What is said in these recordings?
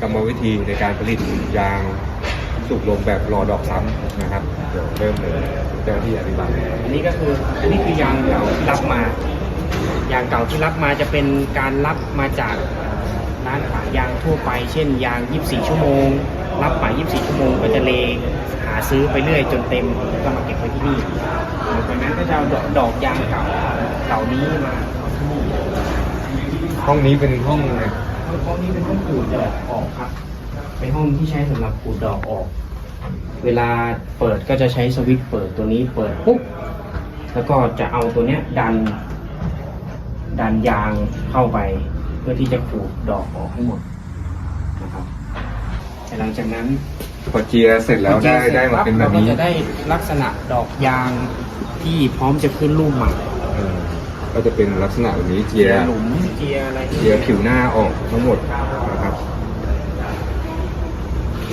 กรรมวิธีในการผลิตยางสูบลมแบบรอดอกซ้ำนะครับเดี๋ยวเริ่มเลยเจ้าหน้าที่อธิบายอันนี้ก็คืออันนี้คือยางเก่าที่รับมา ยางเก่าที่รับมาจะเป็นการรับมาจากร้านขายยางทั่วไป เช่น ยาง 24 ชั่วโมง รับไป24 ชั่วโมงก็จะเลหาซื้อไปเรื่อยจนเต็มแล้วก็มาเก็บไว้ที่นี่หลังจากนั้นก็จะเอาดอกดอกยางเก่าเหล่านี้มาเอาที่นี่ห้องนี้เป็นห้อง ไงห้องนี้เป็นห้องขูดดอกออกครับ เป็นห้องที่ใช้สำหรับขูดดอกออก เวลาเปิดก็จะใช้สวิตช์เปิดตัวนี้เปิดปุ๊บแล้วก็จะเอาตัวเนี้ยดัน ดันยางเข้าไป เพื่อที่จะขูดดอกออกให้หมดนะครับแต่หลังจากนั้นพอเจียเสร็จแล้วได้ได้มาเป็นแบบนี้เราก็จะได้ลักษณะดอกยางที่พร้อมจะขึ้นรูปใหม่เออ ก็จะเป็นลักษณะแบบนี้เจียหลุมเจียอะไรเจียผิวหน้าออกทั้งหมดนะครับโอเค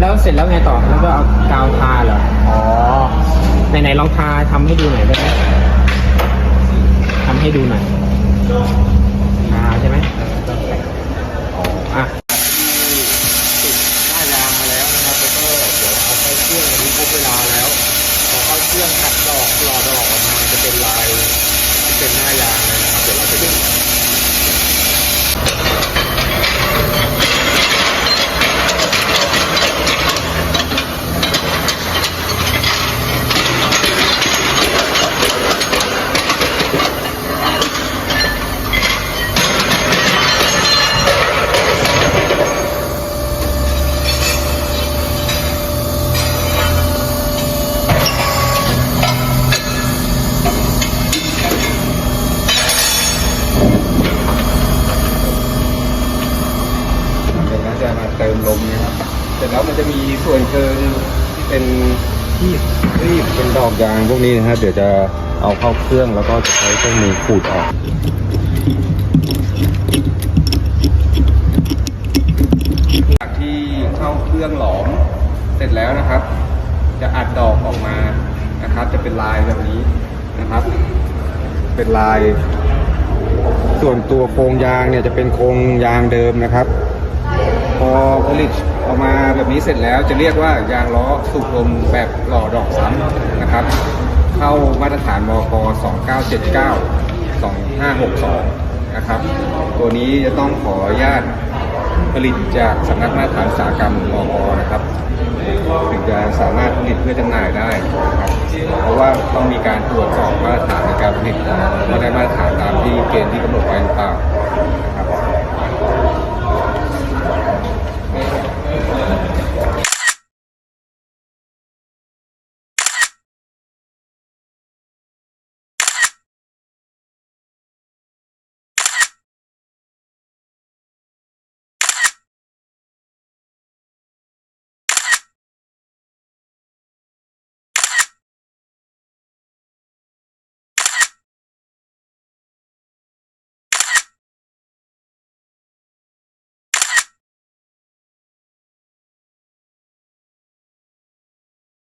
แล้วเสร็จแล้วไงต่อแล้วก็เอากาวทาเหรออ๋อไหนๆลองทาทำให้ดูหน่อยได้ไหมทำให้ดูหน่อยทาใช่ไหมอ๋ออะหน้ายางมาแล้วนะครับแล้วก็เดี๋ยวเอาเข้าเครื่องอันนี้ครบเวลาแล้วพอ เครื่องตัดดอกหล่อดอกออกมาจะเป็นลายเป็นหน้ายางเลยนะครับเดี๋ยวเราไปดู เดี๋ยวเรา จะมาเติมลมนะครับเสร็จแล้วมันจะมีส่วนเชิงที่เป็นที่รีบเป็นดอกยางพวกนี้นะครับเดี๋ยวจะเอาเข้าเครื่องแล้วก็จะใช้เครื่องมือขูดออกจากที่เข้าเครื่องหลอมเสร็จแล้วนะครับ จะอัดดอกออกมานะครับ จะเป็นลายแบบนี้นะครับ เป็นลาย ส่วนตัวโครงยางเนี่ยจะเป็นโครงยางเดิมนะครับ พอผลิตออกมาแบบนี้เสร็จแล้วจะเรียกว่ายางล้อสูบลมแบบหล่อดอกซ้ำนะครับ เข้ามาตรฐานมก2979 2562 นะครับ ตัวนี้จะต้องขออนุญาตผลิตจากสำนักมาตรฐานสากรรมมกนะครับถึงจะสามารถผลิตเพื่อจำหน่ายได้นะครับเพราะว่าต้องมีการตรวจสอบมาตรฐานในการผลิตว่าได้มาตรฐานตามที่เกณฑ์ที่กำหนดไว้หรือเปล่านะครับ